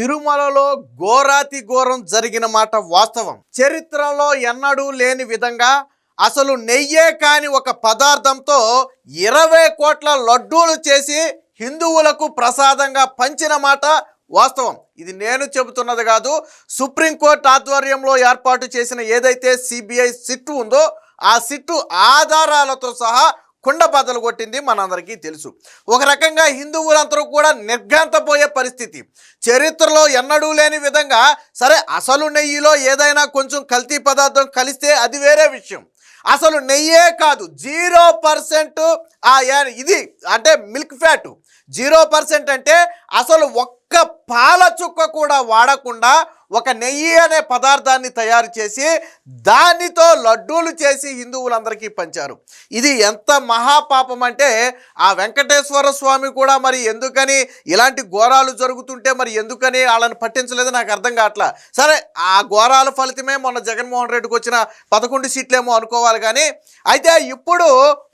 తిరుమలలో ఘోరాతి ఘోరం జరిగిన మాట వాస్తవం. చరిత్రలో ఎన్నడూ లేని విధంగా అసలు నెయ్యే కాని ఒక పదార్థంతో ఇరవై కోట్ల లడ్డూలు చేసి హిందువులకు ప్రసాదంగా పంచిన మాట వాస్తవం. ఇది నేను చెబుతున్నది కాదు సుప్రీంకోర్టు ఆధ్వర్యంలో ఏర్పాటు చేసిన ఏదైతే సిబిఐ సిట్టు ఉందో ఆ సిట్టు ఆధారాలతో సహా కుండ బాధలు కొట్టింది మనందరికీ తెలుసు. ఒక రకంగా హిందువులందరూ కూడా నిర్ఘాంతపోయే పరిస్థితి. చరిత్రలో ఎన్నడూ లేని విధంగా సరే అసలు నెయ్యిలో ఏదైనా కొంచెం కల్తీ పదార్థం కలిస్తే అది వేరే విషయం. అసలు నెయ్యే కాదు జీరో పర్సెంట్ ఇది అంటే మిల్క్ ఫ్యాట్. జీరో పర్సెంట్ అంటే అసలు ఒక్క పాల చుక్క కూడా వాడకుండా ఒక నెయ్యి అనే పదార్థాన్ని తయారు చేసి దానితో లడ్డూలు చేసి హిందువులందరికీ పంచారు. ఇది ఎంత మహాపాపం అంటే ఆ వెంకటేశ్వర స్వామి కూడా మరి ఎందుకని ఇలాంటి ఘోరాలు జరుగుతుంటే మరి ఎందుకని వాళ్ళని పట్టించలేదు నాకు అర్థం కావట్లా. సరే ఆ ఘోరాల ఫలితమే మొన్న జగన్మోహన్ రెడ్డికి వచ్చిన పదకొండు సీట్లేమో అనుకోవాలి కానీ అయితే ఇప్పుడు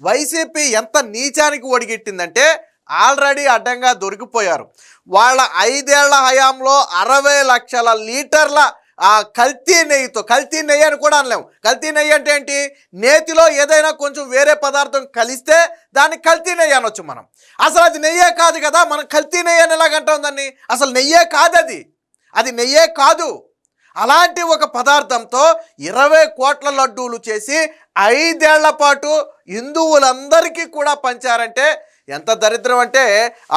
వైసీపీ ఎంత నీచానికి ఒడిగెట్టిందంటే ఆల్రెడీ అడ్డంగా దొరికిపోయారు. వాళ్ళ ఐదేళ్ళ హయాంలో అరవై లక్షల లీటర్ల ఆ కల్తీ నెయ్యితో కల్తీ నెయ్యి అని కూడా అనలేము కల్తీ నెయ్యి అంటే ఏంటి? నేతిలో ఏదైనా కొంచెం వేరే పదార్థం కలిస్తే దాన్ని కల్తీ నెయ్యి అనొచ్చు మనం. అసలు అది నెయ్యే కాదు కదా మనం కల్తీ నెయ్యి అని ఎలాగంటాం దాన్ని? అసలు నెయ్యే కాదు అది. అది నెయ్యే కాదు. అలాంటి ఒక పదార్థంతో ఇరవై కోట్ల లడ్డూలు చేసి ఐదేళ్ళ పాటు హిందువులందరికీ కూడా పంచారంటే ఎంత దరిద్రం అంటే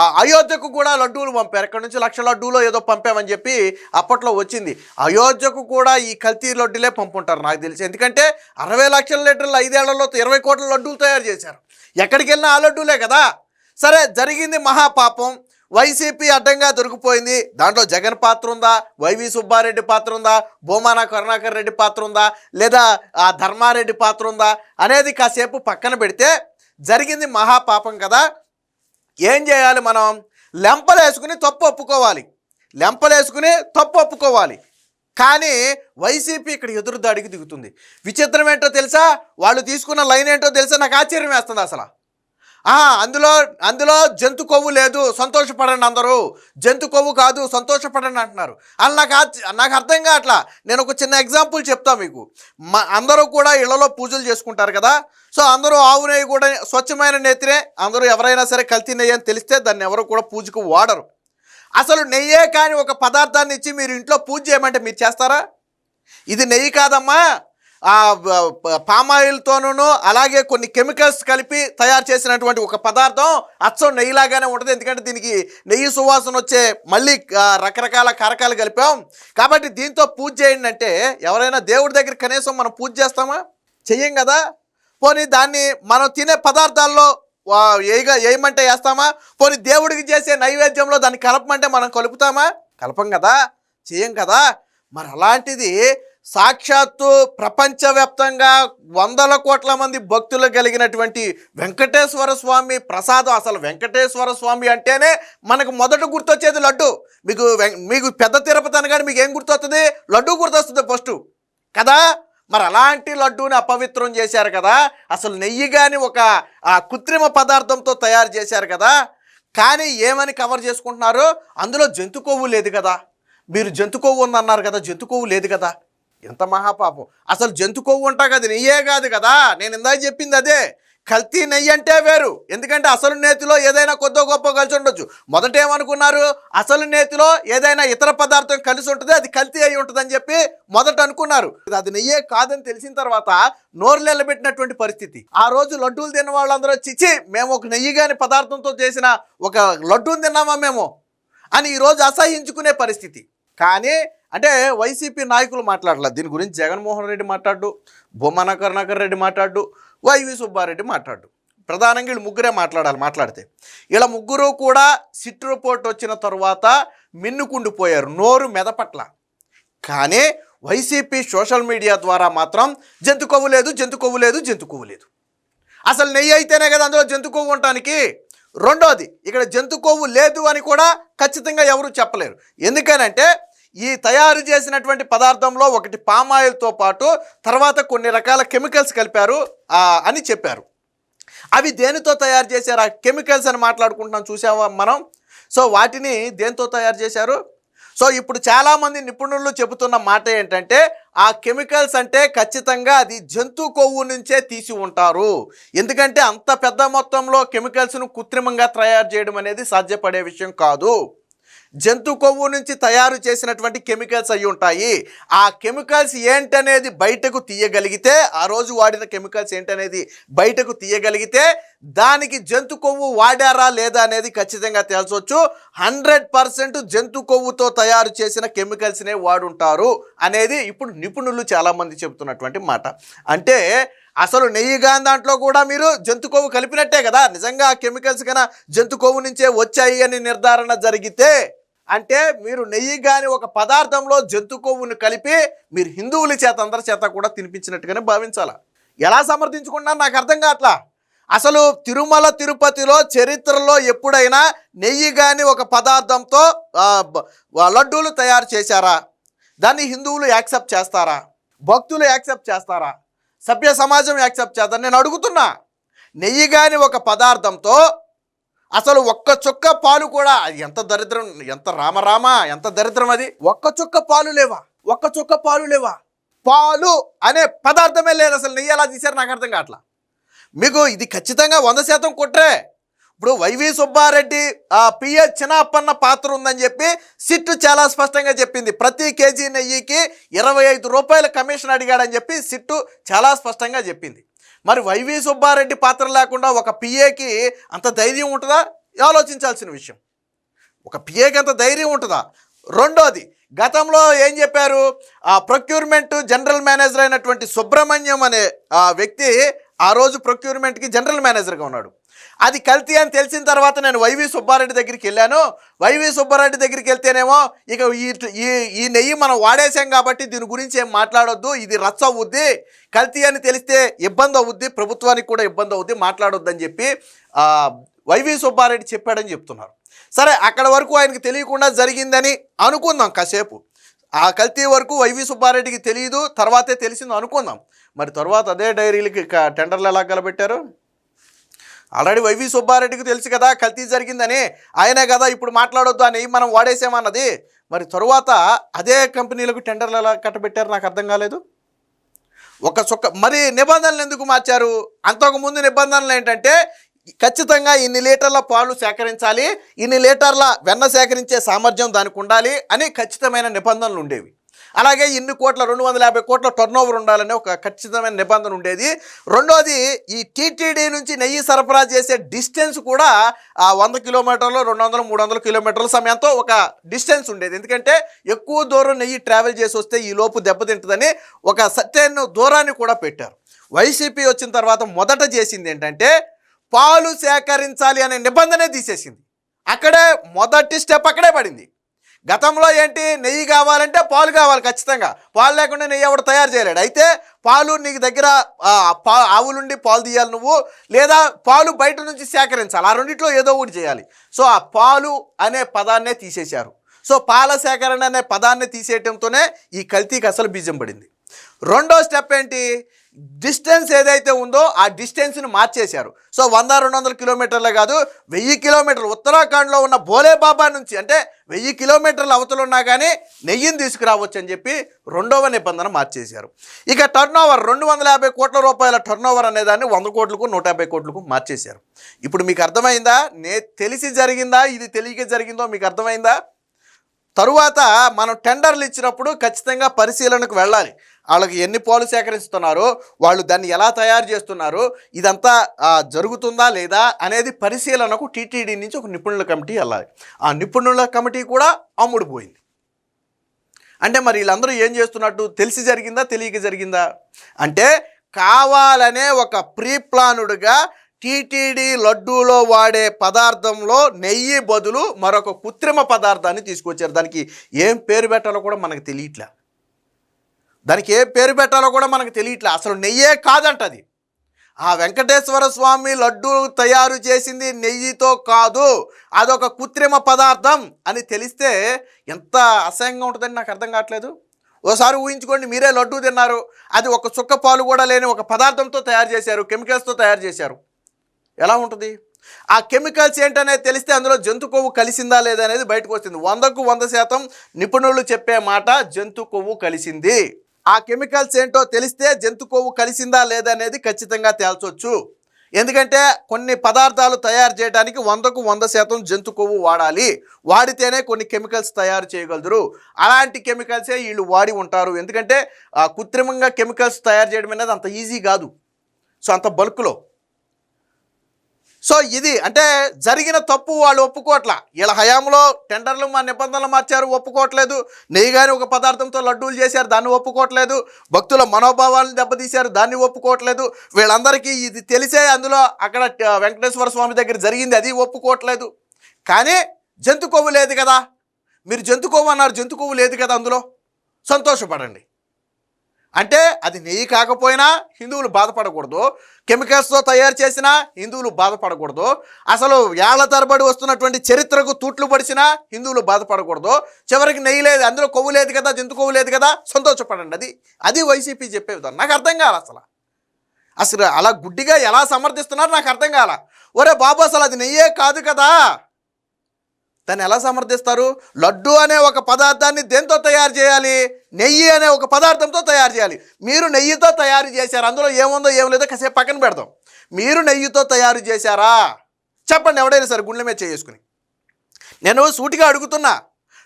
ఆ అయోధ్యకు కూడా లడ్డూలు పంపారు. ఎక్కడి నుంచి లక్ష లడ్డూలో ఏదో పంపామని చెప్పి అప్పట్లో వచ్చింది. అయోధ్యకు కూడా ఈ కల్తీ లడ్డూలే పంపుంటారు నాకు తెలిసి. ఎందుకంటే అరవై లక్షల లీటర్లు ఐదేళ్ళలో ఇరవై కోట్ల లడ్డూలు తయారు చేశారు. ఎక్కడికి వెళ్ళినా ఆ లడ్డూలే కదా. సరే జరిగింది మహాపాపం. వైసీపీ అడ్డంగా దొరికిపోయింది. దాంట్లో జగన్ పాత్ర ఉందా? వైవి సుబ్బారెడ్డి పాత్ర ఉందా? భూమాన కరుణాకర్ రెడ్డి పాత్ర ఉందా? లేదా ఆ ధర్మారెడ్డి పాత్ర ఉందా? అనేది కాసేపు పక్కన పెడితే జరిగింది మహాపాపం కదా. ఏం చేయాలి మనం? లెంపలేసుకుని తప్పు ఒప్పుకోవాలి. లెంపలేసుకుని తప్పు ఒప్పుకోవాలి. కానీ వైసీపీ ఇక్కడ ఎదురుదాడికి దిగుతుంది. విచిత్రం ఏంటో తెలుసా? వాళ్ళు తీసుకున్న లైన్ ఏంటో తెలుసా? నాకు ఆశ్చర్యం వేస్తుంది అసలు. అందులో అందులో జంతు కొవ్వు లేదు సంతోషపడండి అందరూ. జంతు కొవ్వు కాదు సంతోషపడండి అంటున్నారు. అలా నాకు నాకు అర్థం కావట్లా. నేను ఒక చిన్న ఎగ్జాంపుల్ చెప్తా మీకు. మా అందరూ కూడా ఇళ్ళలో పూజలు చేసుకుంటారు కదా. సో అందరూ ఆవు నెయ్యి కూడా స్వచ్ఛమైన నెత్తినే అందరూ ఎవరైనా సరే కల్తీ నెయ్యి అని తెలిస్తే దాన్ని ఎవరు కూడా పూజకు వాడరు. అసలు నెయ్యే కానీ ఒక పదార్థాన్ని ఇచ్చి మీరు ఇంట్లో పూజ చేయమంటే మీరు చేస్తారా? ఇది నెయ్యి కాదమ్మా. పామాయిల్తోనూ అలాగే కొన్ని కెమికల్స్ కలిపి తయారు చేసినటువంటి ఒక పదార్థం అచ్చం నెయ్యిలాగానే ఉంటుంది. ఎందుకంటే దీనికి నెయ్యి సువాసన వచ్చే మళ్ళీ రకరకాల కారకాలు కలిపాం. కాబట్టి దీంతో పూజ చేయండి అంటే ఎవరైనా దేవుడి దగ్గర కనీసం మనం పూజ చేస్తామా? చెయ్యం కదా. పోనీ దాన్ని మనం తినే పదార్థాల్లో ఏగా ఏమంటే వేయమంటే వేస్తామా? పోనీ దేవుడికి చేసే నైవేద్యంలో దాన్ని కలపమంటే మనం కలుపుతామా? కలపం కదా. చేయం కదా. మరి అలాంటిది సాక్షాత్తు ప్రపంచవ్యాప్తంగా వందల కోట్ల మంది భక్తులు కలిగినటువంటి వెంకటేశ్వర స్వామి ప్రసాదం. అసలు వెంకటేశ్వర స్వామి అంటేనే మనకు మొదట గుర్తొచ్చేది లడ్డు. మీకు వెం- మీకు పెద్ద తిరుపతి అనగానే మీకు ఏం గుర్తొస్తుంది లడ్డు గుర్తొస్తుంది ఫస్ట్. కదా? మరి అలాంటి లడ్డూని అపవిత్రం చేశారు కదా? అసలు నెయ్యి కానీ ఒక కృత్రిమ పదార్థంతో తయారు చేశారు కదా? కానీ ఏమని కవర్ చేసుకుంటున్నారు? అందులో జంతు కొవ్వు లేదు కదా. మీరు జంతు కొవ్వు ఉందన్నారు కదా జంతు కొవ్వు లేదు కదా. ఎంత మహాపాపం. అసలు జంతు కొవ్వు ఉంటా కదా నెయ్యే కాదు కదా. నేను ఇందాక చెప్పింది అదే. కల్తీ నెయ్యి అంటే వేరు. ఎందుకంటే అసలు నేతిలో ఏదైనా కొద్దో గొప్ప కలిసి ఉండొచ్చు. మొదట ఏమనుకున్నారు? అసలు నేతిలో ఏదైనా ఇతర పదార్థం కలిసి ఉంటుంది అది కల్తీ అయి ఉంటుందని చెప్పి మొదట అనుకున్నారు. అది నెయ్యే కాదని తెలిసిన తర్వాత నోరు నిలబెట్టినటువంటి పరిస్థితి. ఆ రోజు లడ్డూలు తిన్న వాళ్ళందరూ చిచి మేము ఒక నెయ్యి కాని పదార్థంతో చేసిన ఒక లడ్డూని తిన్నామా మేము? అని ఈరోజు అసహించుకునే పరిస్థితి. కానీ అంటే వైసీపీ నాయకులు మాట్లాడలేదు దీని గురించి జగన్మోహన్ రెడ్డి మాట్లాడు బొమ్మన కరుణాకర్ రెడ్డి మాట్లాడు వైవి సుబ్బారెడ్డి మాట్లాడు. ప్రధానంగా వీళ్ళు ముగ్గురే మాట్లాడాలి మాట్లాడితే. ఇలా ముగ్గురు కూడా సిట్ రిపోర్ట్ వచ్చిన తర్వాత మిన్నుకుండిపోయారు నోరు మెదపట్ల. కానీ వైసీపీ సోషల్ మీడియా ద్వారా మాత్రం జంతు కొవ్వు లేదు జంతు కొవ్వు లేదు జంతు కొవ్వు లేదు. అసలు నెయ్యి అయితేనే కదా అందులో జంతు కొవ్వు ఉండటానికి? రెండోది ఇక్కడ జంతు కొవ్వు లేదు అని కూడా ఖచ్చితంగా ఎవరు చెప్పలేరు. ఎందుకనంటే ఈ తయారు చేసినటువంటి పదార్థంలో ఒకటి పామాయిల్తో పాటు తర్వాత కొన్ని రకాల కెమికల్స్ కలిపారు అని చెప్పారు. అవి దేనితో తయారు చేశారు? ఆ కెమికల్స్ అని మాట్లాడుకుంటున్నాం చూసావా మనం? సో వాటిని దేంతో తయారు చేశారు? సో ఇప్పుడు చాలామంది నిపుణులు చెబుతున్న మాట ఏంటంటే ఆ కెమికల్స్ అంటే ఖచ్చితంగా అది జంతు కొవ్వు నుంచే తీసి ఉంటారు. ఎందుకంటే అంత పెద్ద మొత్తంలో కెమికల్స్ను కృత్రిమంగా తయారు చేయడం అనేది సాధ్యపడే విషయం కాదు. జంతు కొవ్వు నుంచి తయారు చేసినటువంటి కెమికల్స్ అయి ఉంటాయి. ఆ కెమికల్స్ ఏంటనేది బయటకు తీయగలిగితే ఆ రోజు వాడిన కెమికల్స్ ఏంటనేది బయటకు తీయగలిగితే దానికి జంతు కొవ్వు వాడారా లేదా అనేది ఖచ్చితంగా తేల్చవచ్చు హండ్రెడ్ పర్సెంట్ జంతు కొవ్వుతో తయారు చేసిన కెమికల్స్నే వాడుంటారు అనేది ఇప్పుడు నిపుణులు చాలామంది చెబుతున్నటువంటి మాట. అంటే అసలు నెయ్యి దాంట్లో కూడా మీరు జంతు కొవ్వు కలిపినట్టే కదా. నిజంగా ఆ కెమికల్స్ కన్నా జంతు కొవ్వు నుంచే వచ్చాయి అని నిర్ధారణ జరిగితే అంటే మీరు నెయ్యి కానీ ఒక పదార్థంలో జంతు కొవ్వును కలిపి మీరు హిందువుల చేత అందరి చేత కూడా తినిపించినట్టుగానే భావించాలా? ఎలా సమర్థించుకున్నా నాకు అర్థం కావట్లా. అసలు తిరుమల తిరుపతిలో చరిత్రలో ఎప్పుడైనా నెయ్యి కానీ ఒక పదార్థంతో లడ్డూలు తయారు చేశారా? దాన్ని హిందువులు యాక్సెప్ట్ చేస్తారా? భక్తులు యాక్సెప్ట్ చేస్తారా? సభ్య సమాజం యాక్సెప్ట్ చేస్తారా? నేను అడుగుతున్నా. నెయ్యి కానీ ఒక పదార్థంతో అసలు ఒక్క చుక్క పాలు కూడా అది ఎంత దరిద్రం ఎంత రామరామ ఎంత దరిద్రం అది? ఒక్క చుక్క పాలు లేవా? ఒక్క చుక్క పాలు లేవా? పాలు అనే పదార్థమే లేదు అసలు. నెయ్యి ఎలా తీశారు నాకు అర్థం కావట్లా? మీకు ఇది ఖచ్చితంగా వంద శాతం కుట్రే. ఇప్పుడు వైవి సుబ్బారెడ్డి ఆ పిఎస్ చిన్నప్పన్న పాత్ర ఉందని చెప్పి సిట్టు చాలా స్పష్టంగా చెప్పింది. ప్రతి కేజీ నెయ్యికి ఇరవై ఐదు రూపాయల కమిషన్ అడిగాడని చెప్పి సిట్టు చాలా స్పష్టంగా చెప్పింది. మరి వైవి సుబ్బారెడ్డి పాత్ర లేకుండా ఒక పిఏకి అంత ధైర్యం ఉంటుందా? ఆలోచించాల్సిన విషయం. ఒక పిఏకి అంత ధైర్యం ఉంటుందా? రెండోది గతంలో ఏం చెప్పారు? ఆ ప్రొక్యూర్మెంట్ జనరల్ మేనేజర్ అయినటువంటి సుబ్రహ్మణ్యం అనే ఆ వ్యక్తి ఆ రోజు ప్రొక్యూర్మెంట్కి జనరల్ మేనేజర్గా ఉన్నాడు. అది కల్తీ అని తెలిసిన తర్వాత నేను వైవి సుబ్బారెడ్డి దగ్గరికి వెళ్ళాను. వైవి సుబ్బారెడ్డి దగ్గరికి వెళ్తేనేమో ఇక ఈ ఈ ఈ నెయ్యి మనం వాడేసాం కాబట్టి దీని గురించి ఏం మాట్లాడొద్దు. ఇది రచ్చ అవుద్ది. కల్తీ అని తెలిస్తే ఇబ్బంది అవుద్ది. ప్రభుత్వానికి కూడా ఇబ్బంది అవుద్ది. మాట్లాడొద్దని చెప్పి వైవి సుబ్బారెడ్డి చెప్పాడని చెప్తున్నారు. సరే అక్కడ వరకు ఆయనకి తెలియకుండా జరిగిందని అనుకుందాం కాసేపు. ఆ కల్తీ వరకు వైవి సుబ్బారెడ్డికి తెలియదు. తర్వాతే తెలిసింది అనుకుందాం. మరి తర్వాత అదే డైరీలకి టెండర్లు ఎలా కలబెట్టారు? ఆల్రెడీ వైవి సుబ్బారెడ్డికి తెలుసు కదా కల్తీ జరిగిందని. ఆయనే కదా ఇప్పుడు మాట్లాడొద్దు అని మనం వాడేసామన్నది. మరి తరువాత అదే కంపెనీలకు టెండర్లు ఎలా కట్టబెట్టారు నాకు అర్థం కాలేదు. ఒక చుక్క మరి నిబంధనలు ఎందుకు మార్చారు? అంతకుముందు నిబంధనలు ఏంటంటే ఖచ్చితంగా ఇన్ని లీటర్ల పాలు సేకరించాలి ఇన్ని లీటర్ల వెన్న సేకరించే సామర్థ్యం దానికి ఉండాలి అని ఖచ్చితమైన నిబంధనలు ఉండేవి. అలాగే ఇన్ని కోట్ల రెండు వందల యాభై కోట్ల టర్న్ ఓవర్ ఉండాలనే ఒక ఖచ్చితమైన నిబంధన ఉండేది. రెండోది ఈ టీటీడీ నుంచి నెయ్యి సరఫరా చేసే డిస్టెన్స్ కూడా ఆ వంద కిలోమీటర్లు రెండు వందలు మూడు వందల కిలోమీటర్ల సమయంతో ఒక డిస్టెన్స్ ఉండేది. ఎందుకంటే ఎక్కువ దూరం నెయ్యి ట్రావెల్ చేసి వస్తే ఈ లోపు దెబ్బతింటుందని ఒక సర్టెన్ దూరాన్ని కూడా పెట్టారు. వైసీపీ వచ్చిన తర్వాత మొదట చేసింది ఏంటంటే పాలు సేకరించాలి అనే నిబంధనే తీసేసింది. అక్కడే మొదటి స్టెప్ అక్కడే పడింది. గతంలో ఏంటి? నెయ్యి కావాలంటే పాలు కావాలి ఖచ్చితంగా. పాలు లేకుండా నెయ్యి ఎవడు తయారు చేయలేడు. అయితే పాలు నీకు దగ్గర పా ఆవులుండి పాలు తీయాలి నువ్వు లేదా పాలు బయట నుంచి సేకరించాలి. ఆ రెండిట్లో ఏదో ఒకటి చేయాలి. సో ఆ పాలు అనే పదాన్నే తీసేశారు. సో పాల సేకరణ అనే పదాన్ని తీసేయటంతోనే ఈ కల్తీకి అసలు బీజం పడింది. రెండో స్టెప్ ఏంటి? డిస్టెన్స్ ఏదైతే ఉందో ఆ డిస్టెన్స్ని మార్చేశారు. సో వంద రెండు వందల కిలోమీటర్లే కాదు వెయ్యి కిలోమీటర్లు. ఉత్తరాఖండ్లో ఉన్న భోలేబాబా నుంచి అంటే వెయ్యి కిలోమీటర్ల అవతలు ఉన్నా కానీ నెయ్యిని తీసుకురావచ్చు అని చెప్పి రెండవ నిబంధన మార్చేశారు. ఇక టర్న్ ఓవర్ రెండు వందల యాభై కోట్ల రూపాయల టర్న్ ఓవర్ అనేదాన్ని వంద కోట్లకు నూట యాభై కోట్లకు మార్చేశారు. ఇప్పుడు మీకు అర్థమైందా? నే తెలిసి జరిగిందా? ఇది తెలియక జరిగిందో మీకు అర్థమైందా? తరువాత మనం టెండర్లు ఇచ్చినప్పుడు ఖచ్చితంగా పరిశీలనకు వెళ్ళాలి. వాళ్ళకి ఎన్ని పాలు సేకరిస్తున్నారు వాళ్ళు దాన్ని ఎలా తయారు చేస్తున్నారు ఇదంతా జరుగుతుందా లేదా అనేది పరిశీలనకు టీటీడీ నుంచి ఒక నిపుణుల కమిటీ వెళ్ళాలి. ఆ నిపుణుల కమిటీ కూడా అమ్ముడుపోయింది. అంటే మరి వీళ్ళందరూ ఏం చేస్తున్నట్టు తెలిసి జరిగిందా తెలియక జరిగిందా? అంటే కావాలనే ఒక ప్రీ ప్లానుడ్గా టీటీడీ లడ్డూలో వాడే పదార్థంలో నెయ్యి బదులు మరొక కృత్రిమ పదార్థాన్ని తీసుకొచ్చారు. దానికి ఏం పేరు పెట్టాలో కూడా మనకు తెలియట్లే. దానికి ఏ పేరు పెట్టాలో కూడా మనకు తెలియట్లే. అసలు నెయ్యే కాదంట అది ఆ వెంకటేశ్వర స్వామి లడ్డు తయారు చేసింది నెయ్యితో కాదు అదొక కృత్రిమ పదార్థం అని తెలిస్తే ఎంత అసహ్యంగా ఉంటుందని నాకు అర్థం కావట్లేదు. ఓసారి ఊహించుకోండి మీరే లడ్డు తిన్నారు అది ఒక చుక్క పాలు కూడా లేని ఒక పదార్థంతో తయారు చేశారు కెమికల్స్తో తయారు చేశారు. ఎలా ఉంటుంది? ఆ కెమికల్స్ ఏంటనేది తెలిస్తే అందులో జంతు కొవ్వు కలిసిందా లేదా అనేది బయటకు వస్తుంది. వందకు వంద శాతం నిపుణులు చెప్పే మాట జంతు కొవ్వు కలిసింది. ఆ కెమికల్స్ ఏంటో తెలిస్తే జంతు కొవ్వు కలిసిందా లేదా అనేది ఖచ్చితంగా తేల్చొచ్చు. ఎందుకంటే కొన్ని పదార్థాలు తయారు చేయడానికి వందకు వంద శాతం జంతు కొవ్వు వాడాలి. వాడితేనే కొన్ని కెమికల్స్ తయారు చేయగలరు అలాంటి కెమికల్సే వీళ్ళు వాడి ఉంటారు. ఎందుకంటే కృత్రిమంగా కెమికల్స్ తయారు చేయడం అనేది అంత ఈజీ కాదు. సో అంత బల్క్లో. సో ఇది అంటే జరిగిన తప్పు వాళ్ళు ఒప్పుకోవట్లా. వీళ్ళ హయాంలో టెండర్లు మా నిబంధనలు మార్చారు ఒప్పుకోవట్లేదు. నెయ్యి కానీ ఒక పదార్థంతో లడ్డూలు చేశారు దాన్ని ఒప్పుకోవట్లేదు. భక్తుల మనోభావాలను దెబ్బతీశారు దాన్ని ఒప్పుకోవట్లేదు. వీళ్ళందరికీ ఇది తెలిసే అందులో అక్కడ వెంకటేశ్వర స్వామి దగ్గర జరిగింది అది ఒప్పుకోవట్లేదు. కానీ జంతు కొవ్వు లేదు కదా. మీరు జంతు కొవ్వు అన్నారు జంతు కొవ్వు లేదు కదా అందులో. సంతోషపడండి. అంటే అది నెయ్యి కాకపోయినా హిందువులు బాధపడకూడదు. కెమికల్స్తో తయారు చేసినా హిందువులు బాధపడకూడదు. అసలు ఏళ్ళ తరబడి వస్తున్నటువంటి చరిత్రకు తూట్లు పడిచినా హిందువులు బాధపడకూడదు. చివరికి నెయ్యి లేదు అందులో కొవ్వు లేదు కదా జంతు కొవ్వు లేదు కదా సంతోషపడండి అది. అది వైసీపీ చెప్పే విధానం. నాకు అర్థం కాదు అసలు. అసలు అలా గుడ్డిగా ఎలా సమర్థిస్తున్నారు నాకు అర్థం కాల. ఒరే బాబు అసలు అది నెయ్యే కాదు కదా. దాన్ని ఎలా సమర్థిస్తారు? లడ్డు అనే ఒక పదార్థాన్ని దేంతో తయారు చేయాలి? నెయ్యి అనే ఒక పదార్థంతో తయారు చేయాలి. మీరు నెయ్యితో తయారు చేశారు. అందులో ఏముందో ఏం లేదో కాసేపు పక్కన పెడదాం. మీరు నెయ్యితో తయారు చేశారా? చెప్పండి ఎవడైనా సరే గుండె మీద చేసుకుని నేను సూటిగా అడుగుతున్నా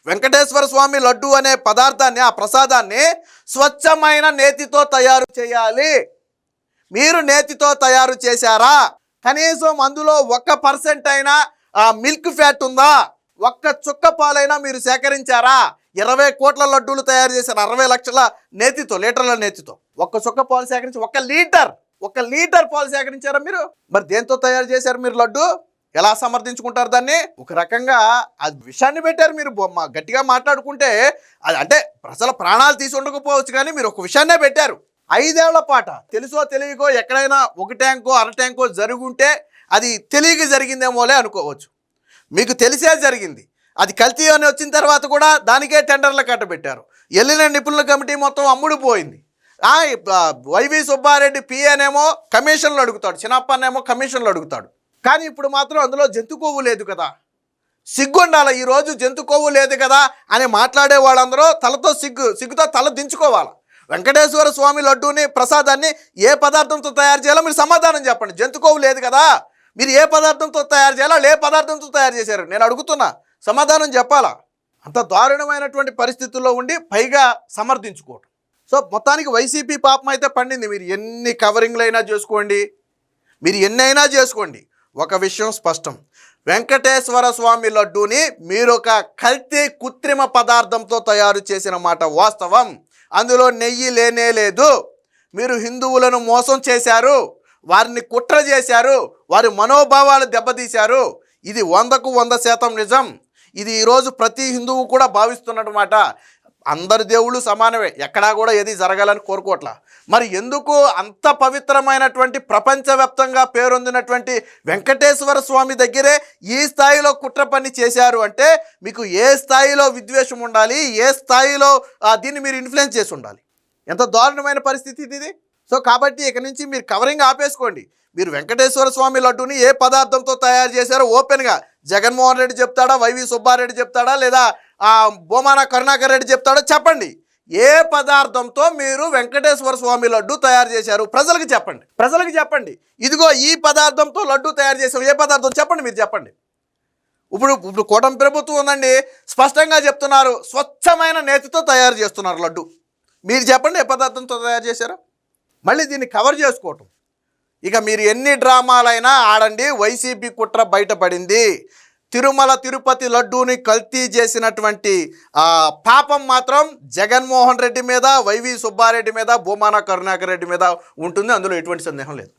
వెంకటేశ్వర స్వామి లడ్డు అనే పదార్థాన్ని ఆ ప్రసాదాన్ని స్వచ్ఛమైన నేతితో తయారు చేయాలి. మీరు నేతితో తయారు చేశారా? కనీసం అందులో ఒక్క పర్సెంట్ అయినా ఆ మిల్క్ ఫ్యాట్ ఉందా? ఒక్క చుక్క పాలైనా మీరు సేకరించారా? ఇరవై కోట్ల లడ్డూలు తయారు చేశారు అరవై లక్షల నేతితో లీటర్ల నేతితో. ఒక్క చుక్క పాలు సేకరించి ఒక్క లీటర్ ఒక లీటర్ పాలు సేకరించారా మీరు? మరి దేంతో తయారు చేశారు మీరు లడ్డు? ఎలా సమర్థించుకుంటారు దాన్ని? ఒక రకంగా ఆ విషయాన్ని పెట్టారు మీరు. గట్టిగా మాట్లాడుకుంటే అది అంటే ప్రజల ప్రాణాలు తీసి ఉండకపోవచ్చు కానీ మీరు ఒక విషయాన్నే పెట్టారు. ఐదేళ్ళ పాట. తెలుసో తెలియకో ఎక్కడైనా ఒక ట్యాంకో అర ట్యాంకో జరుగుంటే అది తెలియక జరిగిందేమోలే అనుకోవచ్చు. మీకు తెలిసే జరిగింది. అది కల్తీ అని వచ్చిన తర్వాత కూడా దానికే టెండర్లు కట్టబెట్టారు. వెళ్ళిన నిపుణుల కమిటీ మొత్తం అమ్ముడు పోయింది. ఆ, వైవి సుబ్బారెడ్డి పిఏనేమో కమిషన్లు అడుగుతాడు. చిన్నప్పనేమో కమిషన్లు అడుగుతాడు. కానీ ఇప్పుడు మాత్రం అందులో జంతు కొవ్వు లేదు కదా. సిగ్గుండాల ఈరోజు జంతు కొవ్వు లేదు కదా అని మాట్లాడే వాళ్ళందరూ తలతో సిగ్గు సిగ్గుతో తల దించుకోవాలి. వెంకటేశ్వర స్వామి లడ్డూని ప్రసాదాన్ని ఏ పదార్థంతో తయారు చేయాలో మీరు సమాధానం చెప్పండి. జంతు కొవ్వు లేదు కదా. మీరు ఏ పదార్థంతో తయారు చేయాలా లే ఏ పదార్థంతో తయారు చేశారు? నేను అడుగుతున్నా. సమాధానం చెప్పాలా? అంత దారుణమైనటువంటి పరిస్థితుల్లో ఉండి పైగా సమర్థించుకోవటం. సో మొత్తానికి వైసీపీ పాపం అయితే పండింది. మీరు ఎన్ని కవరింగ్లు అయినా చేసుకోండి. మీరు ఎన్నైనా చేసుకోండి. ఒక విషయం స్పష్టం. వెంకటేశ్వర స్వామి లడ్డూని మీరు ఒక కల్తీ కృత్రిమ పదార్థంతో తయారు చేసిన మాట వాస్తవం. అందులో నెయ్యి లేనే లేదు. మీరు హిందువులను మోసం చేశారు. వారిని కుట్ర చేశారు. వారి మనోభావాలు దెబ్బతీశారు. ఇది వందకు వంద శాతం నిజం. ఇది ఈరోజు ప్రతి హిందువు కూడా భావిస్తున్నమాట అందరి దేవుళ్ళు సమానమే. ఎక్కడా కూడా ఏది జరగాలని కోరుకోవట్లా. మరి ఎందుకు అంత పవిత్రమైనటువంటి ప్రపంచవ్యాప్తంగా పేరొందినటువంటి వెంకటేశ్వర స్వామి దగ్గరే ఈ స్థాయిలో కుట్ర పని చేశారు అంటే మీకు ఏ స్థాయిలో విద్వేషం ఉండాలి ఏ స్థాయిలో దీన్ని మీరు ఇన్ఫ్లుయెన్స్ చేసి ఉండాలి? ఎంత దారుణమైన పరిస్థితి ఇది? సో కాబట్టి ఇక నుంచి మీరు కవరింగ్ ఆపేసుకోండి. మీరు వెంకటేశ్వర స్వామి లడ్డూని ఏ పదార్థంతో తయారు చేశారో ఓపెన్గా జగన్మోహన్ రెడ్డి చెప్తాడా వైవి సుబ్బారెడ్డి చెప్తాడా లేదా ఆ బొమాన కరుణాకర్ రెడ్డి చెప్తాడో చెప్పండి. ఏ పదార్థంతో మీరు వెంకటేశ్వర స్వామి లడ్డు తయారు చేశారు ప్రజలకు చెప్పండి. ప్రజలకు చెప్పండి. ఇదిగో ఈ పదార్థంతో లడ్డు తయారు చేశారు ఏ పదార్థం చెప్పండి మీరు చెప్పండి. ఇప్పుడు ఇప్పుడు కూటమి ప్రభుత్వం ఉందండి. స్పష్టంగా చెప్తున్నారు. స్వచ్ఛమైన నేతితో తయారు చేస్తున్నారు లడ్డు. మీరు చెప్పండి ఏ పదార్థంతో తయారు చేశారు? మళ్ళీ దీన్ని కవర్ చేసుకోవటం. ఇక మీరు ఎన్ని డ్రామాలైనా ఆడండి వైసీపీ కుట్ర బయటపడింది. తిరుమల తిరుపతి లడ్డూని కల్తీ చేసినటువంటి పాపం మాత్రం జగన్మోహన్ రెడ్డి మీద వైవి సుబ్బారెడ్డి మీద భూమాన కరుణాకర్ రెడ్డి మీద ఉంటుంది. అందులో ఎటువంటి సందేహం లేదు.